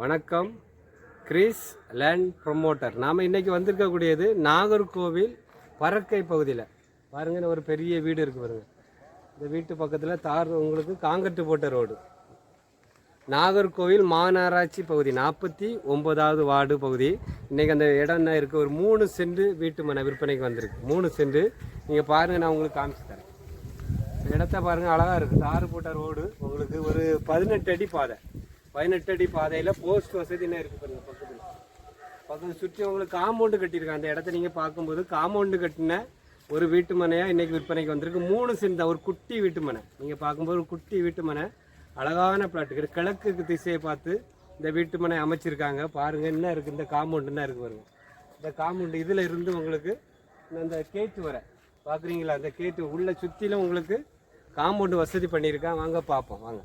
வணக்கம். Chris land promoter. நாம் இன்றைக்கி வந்திருக்கக்கூடியது நாகர்கோவில் பறக்கை பகுதியில். பாருங்க ஒரு பெரிய வீடு இருக்குது பாருங்க. இந்த வீட்டு பக்கத்தில் தார் உங்களுக்கு காங்கிரட்டு போட்ட ரோடு. நாகர்கோவில் மாநகராட்சி பகுதி நாற்பத்தி ஒன்பதாவது வார்டு பகுதி. இன்றைக்கி அந்த இடம் என்ன இருக்குது ஒரு மூணு சென்ட் வீட்டு மனை விற்பனைக்கு வந்திருக்கு. மூணு சென்ட். நீங்கள் பாருங்கள் நான் உங்களுக்கு காமிச்சு தரேன். இந்த இடத்த பாருங்கள் அழகாக இருக்குது தார் போட்ட ரோடு உங்களுக்கு ஒரு பதினெட்டு அடி பாதை. பதினெட்டு அடி பாதையில் போஸ்ட் வசதி என்ன இருக்குது பாருங்க பக்கத்தில். பக்கத்தில் சுற்றி உங்களுக்கு காம்பவுண்டு கட்டியிருக்காங்க. அந்த இடத்த நீங்கள் பார்க்கும்போது காம்பவுண்டு கட்டின ஒரு வீட்டு மனையாக இன்றைக்கி விற்பனைக்கு வந்திருக்கு. மூணு சென்ட் தான் ஒரு குட்டி வீட்டு மனை. நீங்கள் பார்க்கும்போது ஒரு குட்டி வீட்டு மனை. அழகான பிளாட்டு கிழக்கு திசையை பார்த்து இந்த வீட்டு மனை அமைச்சிருக்காங்க. பாருங்கள் என்ன இருக்குது இந்த காம்பவுண்டு என்ன இருக்குது பாருங்கள் இந்த காம்பவுண்டு இதில் இருந்து உங்களுக்கு இந்த கேட்டு வர. பார்க்குறீங்களா? அந்த கேட்டு உள்ள சுற்றிலும் உங்களுக்கு காம்பவுண்டு வசதி பண்ணியிருக்கான் வாங்க பார்ப்போம். வாங்க.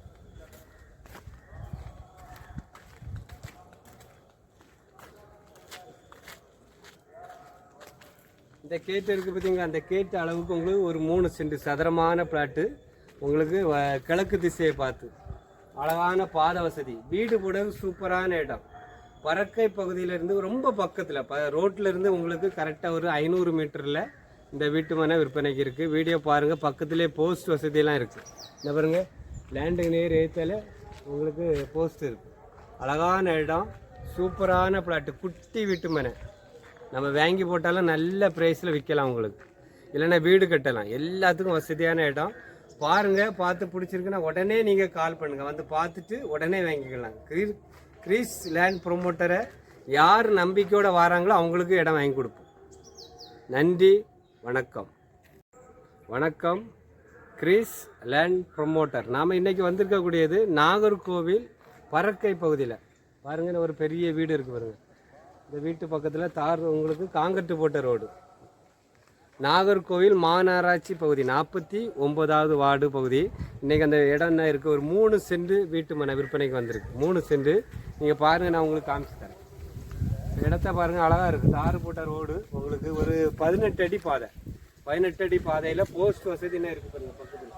இந்த கேட்டு இருக்குது பார்த்தீங்களா அந்த கேட்டு அளவுக்கு உங்களுக்கு ஒரு மூணு சென்ட் சதுரமான பிளாட்டு உங்களுக்கு வ- கிழக்கு திசையை பார்த்து. அழகான பாத வசதி. வீடு கூட சூப்பரான இடம். பறக்கை பகுதியிலேருந்து ரொம்ப பக்கத்தில் ப ரோட்டில் இருந்து உங்களுக்கு கரெக்டாக ஒரு ஐநூறு மீட்டரில் இந்த வீட்டு மனை விற்பனைக்கு இருக்குது வீடியோ பாருங்கள் பக்கத்துலேயே போஸ்ட் வசதியெல்லாம் இருக்குது இந்த பாருங்க லேண்டு நேர் ஏத்தால உங்களுக்கு போஸ்ட் இருக்குது அழகான இடம். சூப்பரான பிளாட்டு குட்டி வீட்டு மனை. நம்ம வாங்கி போட்டாலும் நல்ல ப்ரைஸில் விற்கலாம் உங்களுக்கு. இல்லைன்னா வீடு கட்டலாம். எல்லாத்துக்கும் வசதியான இடம். பாருங்க பார்த்து பிடிச்சிருக்குன்னா உடனே நீங்கள் கால் பண்ணுங்கள் வந்து பார்த்துட்டு உடனே வாங்கிக்கலாம். கிரீ கிரீஸ் லேண்ட் ப்ரொமோட்டரை யார் நம்பிக்கையோடு வராங்களோ அவங்களுக்கு இடம் வாங்கி கொடுப்போம். நன்றி வணக்கம். வணக்கம். கிரீஸ் லேண்ட் ப்ரொமோட்டர் நாம் இன்றைக்கி வந்திருக்கக்கூடியது நாகர்கோவில் பறக்கை பகுதியில். பாருங்கள் ஒரு பெரிய வீடு இருக்குது பாருங்கள் இந்த வீட்டு பக்கத்தில் தார் உங்களுக்கு காங்கிரட்டு போட்ட ரோடு. நாகர்கோவில் மாநகராட்சி பகுதி நாற்பத்தி ஒன்பதாவது வார்டு பகுதி. இன்றைக்கி அந்த இடம் என்ன இருக்குது ஒரு மூணு சென்ட் வீட்டு மனை விற்பனைக்கு வந்திருக்கு. மூணு சென்ட். நீங்கள் பாருங்கள் நான் உங்களுக்கு காமிச்சு தரேன். இடத்த பாருங்கள் அழகாக இருக்குது தார் போட்ட ரோடு உங்களுக்கு ஒரு பதினெட்டு அடி பாதை. பதினெட்டு அடி பாதையில் போஸ்ட் வசதி என்ன இருக்குது பாருங்கள் பக்கத்தில்.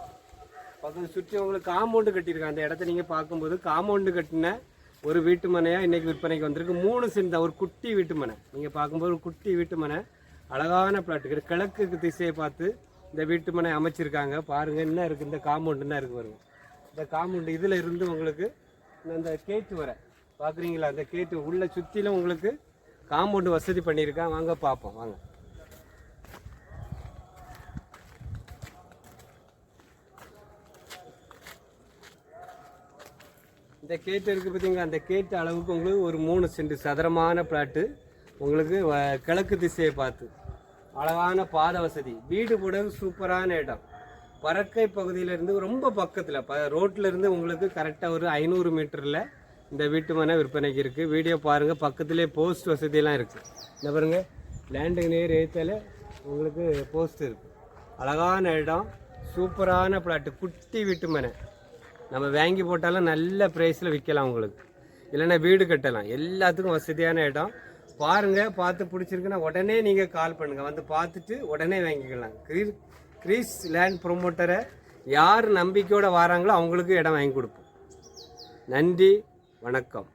பக்கத்தில் சுற்றி உங்களுக்கு காம்பவுண்டு கட்டியிருக்காங்க. அந்த இடத்த நீங்கள் பார்க்கும்போது காம்பவுண்டு கட்டின ஒரு வீட்டு மனையாக இன்றைக்கி விற்பனைக்கு வந்திருக்கு. மூணு சென்ட் தான் ஒரு குட்டி வீட்டு மனை. நீங்கள் பார்க்கும்போது ஒரு குட்டி வீட்டு மனை. அழகான பிளாட்டு கிழக்கு திசையை பார்த்து இந்த வீட்டு மனை அமைச்சிருக்காங்க. பாருங்கள் என்ன இருக்குது இந்த காம்பவுண்டு என்ன இருக்குது பாருங்கள் இந்த காம்பவுண்டு இதில் இருந்து உங்களுக்கு இந்த கேட்டு வர. பார்க்குறீங்களா? அந்த கேட்டு உள்ள சுற்றிலும் உங்களுக்கு காம்பவுண்டு வசதி பண்ணியிருக்கான் வாங்க பார்ப்போம். வாங்க. இந்த கேட்டு இருக்குது பார்த்தீங்களா அந்த கேட்டு அளவுக்கு உங்களுக்கு ஒரு மூணு சென்ட் சதுரமான பிளாட்டு உங்களுக்கு கிழக்கு திசையை பார்த்து. அழகான பாத வசதி. வீடு கூட சூப்பரான இடம். பறக்கை பகுதியிலேருந்து ரொம்ப பக்கத்தில் ப ரோட்டில் இருந்து உங்களுக்கு கரெக்டாக ஒரு ஐநூறு மீட்டரில் இந்த வீட்டு மனை விற்பனைக்கு இருக்குது வீடியோ பாருங்கள் பக்கத்துலேயே போஸ்ட் வசதியெல்லாம் இருக்குது இந்த பாருங்க லேண்டுக்கு நேர் ஏற்றால உங்களுக்கு போஸ்ட் இருக்குது அழகான இடம் சூப்பரான பிளாட்டு. குட்டி வீட்டு மனை. நம்ம வாங்கி போட்டாலும் நல்ல ப்ரைஸில் விற்கலாம் உங்களுக்கு. இல்லைன்னா வீடு கட்டலாம். எல்லாத்துக்கும் வசதியான இடம். பாருங்கள் பார்த்து பிடிச்சிருக்குன்னா உடனே நீங்கள் கால் பண்ணுங்கள் வந்து பார்த்துட்டு உடனே வாங்கிக்கலாம். கிரீ கிரீஸ் லேண்ட் ப்ரொமோட்டரை யார் நம்பிக்கையோடு வராங்களோ அவங்களுக்கு இடம் வாங்கி கொடுப்போம். நன்றி வணக்கம்.